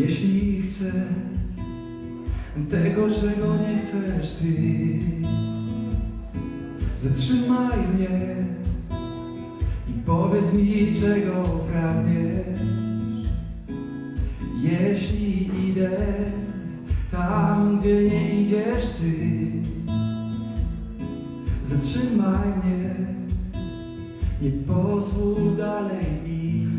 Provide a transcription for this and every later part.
Jeśli chcę tego, czego nie chcesz ty, zatrzymaj mnie i powiedz mi, czego pragniesz. Jeśli idę tam, gdzie nie idziesz ty, zatrzymaj mnie, nie pozwól dalej iść,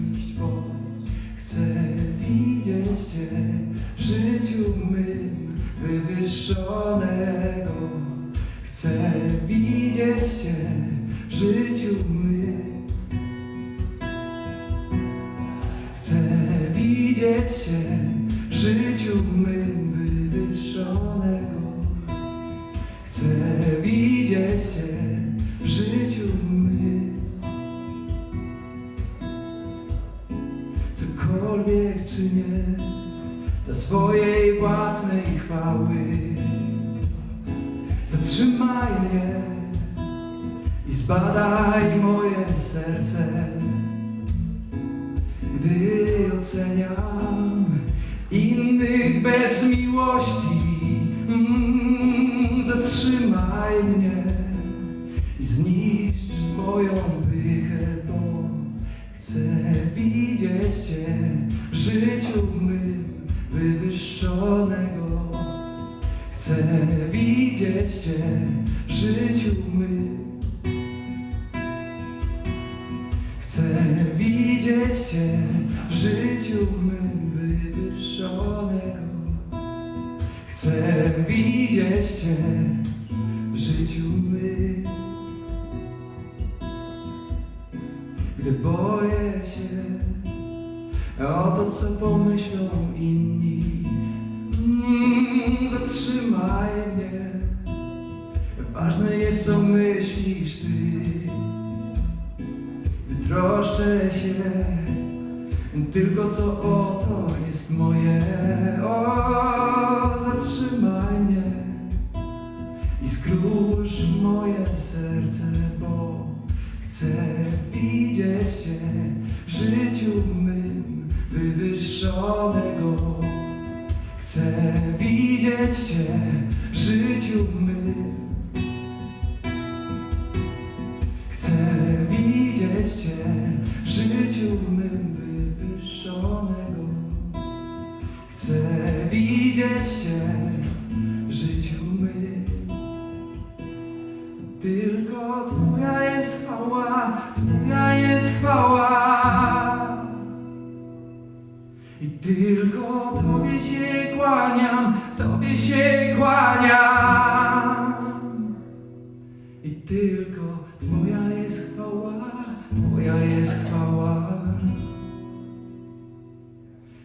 W życiu mym wywyższonego. Chcę widzieć Cię w życiu mym. Chcę widzieć Cię w życiu mym wywyższonego. Chcę widzieć Cię w życiu mym. Cokolwiek czynię dla swojej własnej chwały. Zatrzymaj mnie i zbadaj moje serce. Gdy oceniam innych bez miłości, mm, zatrzymaj mnie i zniszcz moją pychę, bo chcę widzieć Cię w życiu mym wywyższonego. Chcę widzieć Cię w życiu mym. Chcę widzieć Cię w życiu mym wywyższonego. Chcę widzieć Cię w życiu mym. Gdy boję o to, co pomyślą inni, mm, zatrzymaj mnie. Ważne jest, co myślisz Ty. Gdy troszczę się tylko co oto jest moje. O, zatrzymaj mnie i skrusz moje Chcę widzieć Cię w życiu mym. Chcę widzieć Cię w życiu mym wywyższonego. Chcę widzieć Cię w życiu mym. Tylko tylko Tobie się kłaniam, Tobie się kłaniam. I tylko Twoja jest chwała, Twoja jest chwała.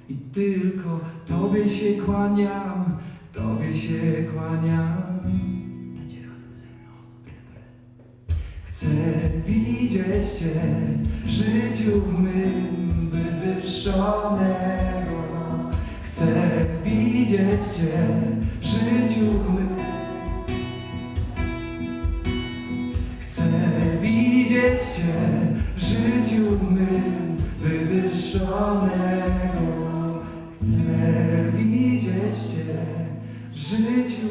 I tylko Tobie się kłaniam, Tobie się kłaniam. Ze mną. Chcę widzieć Cię w życiu mym wywyższonego. Cię w życiu mym. Chcę widzieć Cię w życiu mym wywyższonego. Chcę widzieć Cię w życiu